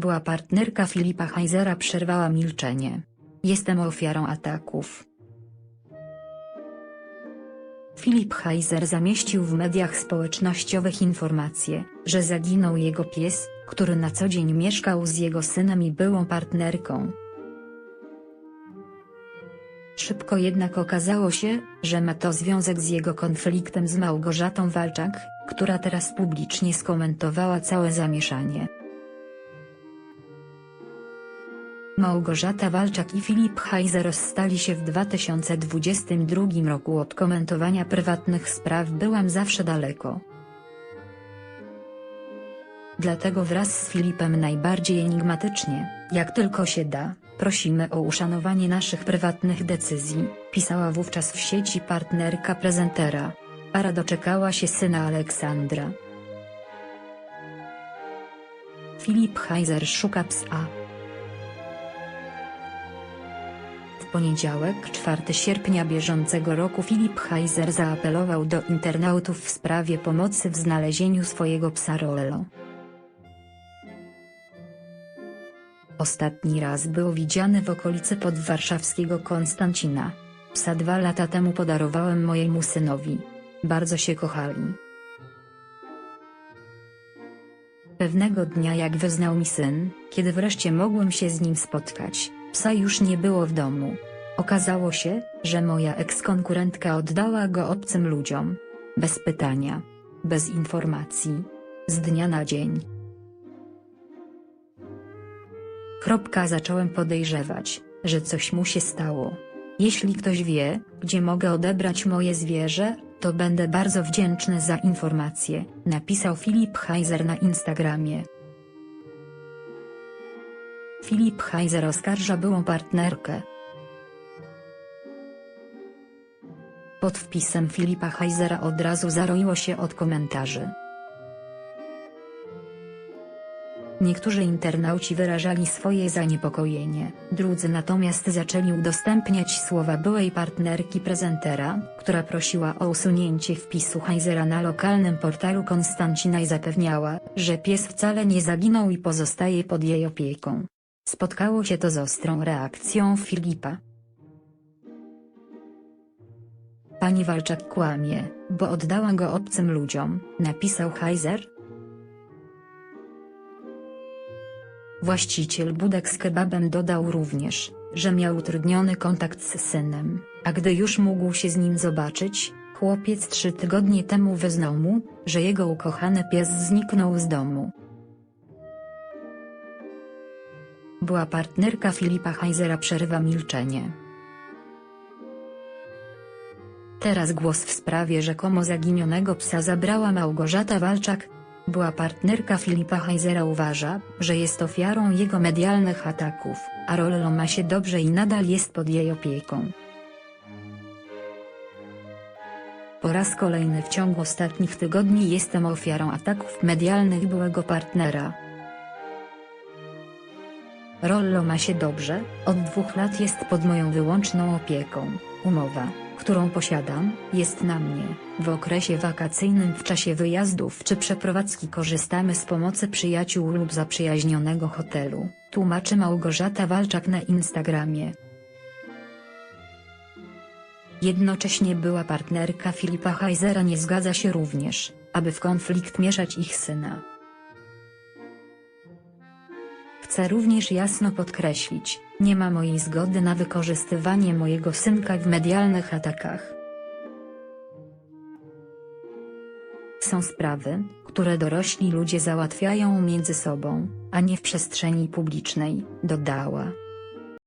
Była partnerka Filipa Heisera przerwała milczenie. Jestem ofiarą ataków. Filip Heiser zamieścił w mediach społecznościowych informację, że zaginął jego pies, który na co dzień mieszkał z jego synem i byłą partnerką. Szybko jednak okazało się, że ma to związek z jego konfliktem z Małgorzatą Walczak, która teraz publicznie skomentowała całe zamieszanie. Małgorzata Walczak i Filip Heiser rozstali się w 2022 roku od komentowania prywatnych spraw byłam zawsze daleko. Dlatego wraz z Filipem najbardziej enigmatycznie, jak tylko się da, prosimy o uszanowanie naszych prywatnych decyzji, pisała wówczas w sieci partnerka prezentera. Para doczekała się syna Aleksandra. Filip Heiser szuka psa. Poniedziałek 4 sierpnia bieżącego roku Filip Heiser zaapelował do internautów w sprawie pomocy w znalezieniu swojego psa Rollo. Ostatni raz był widziany w okolicy podwarszawskiego Konstancina. Psa dwa lata temu podarowałem mojemu synowi. Bardzo się kochali. Pewnego dnia jak wyznał mi syn, kiedy wreszcie mogłem się z nim spotkać, psa już nie było w domu. Okazało się, że moja ekskonkurentka oddała go obcym ludziom. Bez pytania. Bez informacji. Z dnia na dzień. Kropka zacząłem podejrzewać, że coś mu się stało. Jeśli ktoś wie, gdzie mogę odebrać moje zwierzę, to będę bardzo wdzięczny za informację, napisał Filip Heiser na Instagramie. Filip Heiser oskarża byłą partnerkę. Pod wpisem Filipa Heisera od razu zaroiło się od komentarzy. Niektórzy internauci wyrażali swoje zaniepokojenie, drudzy natomiast zaczęli udostępniać słowa byłej partnerki prezentera, która prosiła o usunięcie wpisu Heisera na lokalnym portalu Konstancina i zapewniała, że pies wcale nie zaginął i pozostaje pod jej opieką. Spotkało się to z ostrą reakcją Filipa. Pani Walczak kłamie, bo oddała go obcym ludziom, napisał Heiser, Właściciel budek z kebabem dodał również, że miał utrudniony kontakt z synem, a gdy już mógł się z nim zobaczyć, chłopiec trzy tygodnie temu wyznał mu, że jego ukochany pies zniknął z domu. Była partnerka Filipa Heisera przerywa milczenie. Teraz głos w sprawie rzekomo zaginionego psa zabrała Małgorzata Walczak, była partnerka Filipa Heisera uważa, że jest ofiarą jego medialnych ataków, a Rollo ma się dobrze i nadal jest pod jej opieką. Po raz kolejny w ciągu ostatnich tygodni jestem ofiarą ataków medialnych byłego partnera. Rollo ma się dobrze, od dwóch lat jest pod moją wyłączną opieką, umowa którą posiadam, jest na mnie. W okresie wakacyjnym w czasie wyjazdów czy przeprowadzki korzystamy z pomocy przyjaciół lub zaprzyjaźnionego hotelu, tłumaczy Małgorzata Walczak na Instagramie. Jednocześnie była partnerka Filipa Heisera nie zgadza się również, aby w konflikt mieszać ich syna. Chcę również jasno podkreślić, nie ma mojej zgody na wykorzystywanie mojego synka w medialnych atakach. Są sprawy, które dorośli ludzie załatwiają między sobą, a nie w przestrzeni publicznej, dodała.